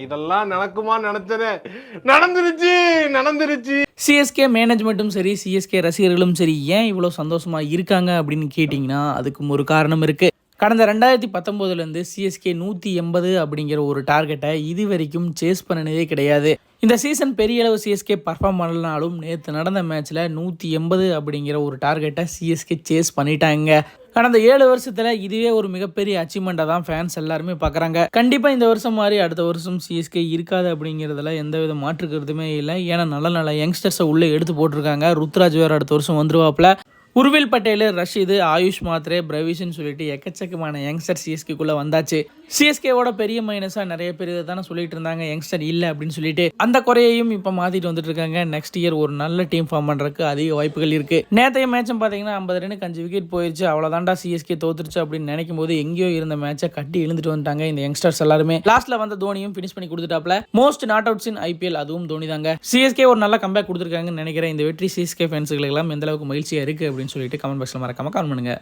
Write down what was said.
இதெல்லாம் நடக்குமா நினைச்சனே. நடந்துருச்சு நடந்துருச்சு. சிஎஸ்கே மேனேஜ்மெண்ட்டும் சரி சிஎஸ்கே ரசிகர்களும் சரி ஏன் இவ்வளோ சந்தோஷமா இருக்காங்க அப்படின்னு கேட்டிங்கன்னா அதுக்கும் ஒரு காரணம் இருக்கு. கடந்த ரெண்டாயிரத்தி பத்தொம்போதுலேருந்து சிஎஸ்கே நூற்றி எண்பது அப்படிங்கிற ஒரு டார்கெட்டை இது வரைக்கும் சேஸ் பண்ணினதே கிடையாது. இந்த சீசன் பெரிய அளவு சிஎஸ்கே பர்ஃபார்ம் பண்ணலனாலும் நேற்று நடந்த மேட்ச்சில் நூற்றி எண்பது அப்படிங்கிற ஒரு டார்கெட்டை சிஎஸ்கே சேஸ் பண்ணிட்டாங்க. கடந்த ஏழு வருஷத்துல இதுவே ஒரு மிகப்பெரிய அச்சீவ்மெண்ட்டாக தான் ஃபேன்ஸ் எல்லாருமே பார்க்குறாங்க கண்டிப்பாக இந்த வருஷம் மாதிரி அடுத்த வருஷம் சிஎஸ்கே இருக்காது அப்படிங்கிறதுல எந்த வித மாற்றுக்கிறதுமே இல்லை. ஏன்னா நல்ல நல்ல யங்ஸ்டர்ஸை உள்ளே எடுத்து போட்டிருக்காங்க. ருத்ராஜ் வேறு அடுத்த வருஷம் வந்துருவாப்புல. உருவில் பட்டேல் ரஷீது ஆயுஷ் மாத்ரே பிரவிஷ்னு சொல்லிட்டு எக்கச்சக்கமான யங்ஸ்டர் சிஎஸ்கேக்குள்ளே வந்தாச்சு. சிஎஸ்கேவோட பெரிய மைனஸாக நிறைய பேர் இதை தானே சொல்லிட்டு இருந்தாங்க. யங்ஸ்டர் இல்லை அப்படின்னு சொல்லிட்டு அந்த குறையையும் இப்போ மாற்றிட்டு வந்துட்டு இருக்காங்க. நெக்ஸ்ட் இயர் ஒரு நல்ல டீம் ஃபார்ம் பண்ணுறதுக்கு அதிக வாய்ப்புகள் இருக்கு. நேற்றைய மேட்சும் பார்த்தீங்கன்னா ஐம்பது ரனுக்கு அஞ்சு விக்கெட் போயிருச்சு. அவ்வளோதான்டா சிஎஸ்கே தோத்துருச்சு அப்படின்னு நினைக்கும் போது எங்கேயோ இருந்த மேட்சை கட்டி எழுந்துட்டு வந்துட்டாங்க இந்த யங்ஸ்டர்ஸ் எல்லாருமே. லாஸ்ட்ல வந்த தோனியும் ஃபினிஷ் பண்ணி கொடுத்துட்டாப்ல most not outs in IPL அதுவும் தோனி தாங்க சிஎஸ்கே ஒரு நல்ல கம்பேக் கொடுத்துருக்காங்கன்னு நினைக்கிறேன். இந்த வெற்றி சிஎஸ்கே ஃபேன்ஸுகளுக்கு எல்லாம் எந்த அளவுக்கு மகிழ்ச்சியா இருக்கு அப்படின்னு அப்படின்னு சொல்லிட்டு கமெண்ட் பாக்ஸில் மறக்காமல் கமெண்ட் பண்ணுங்கள்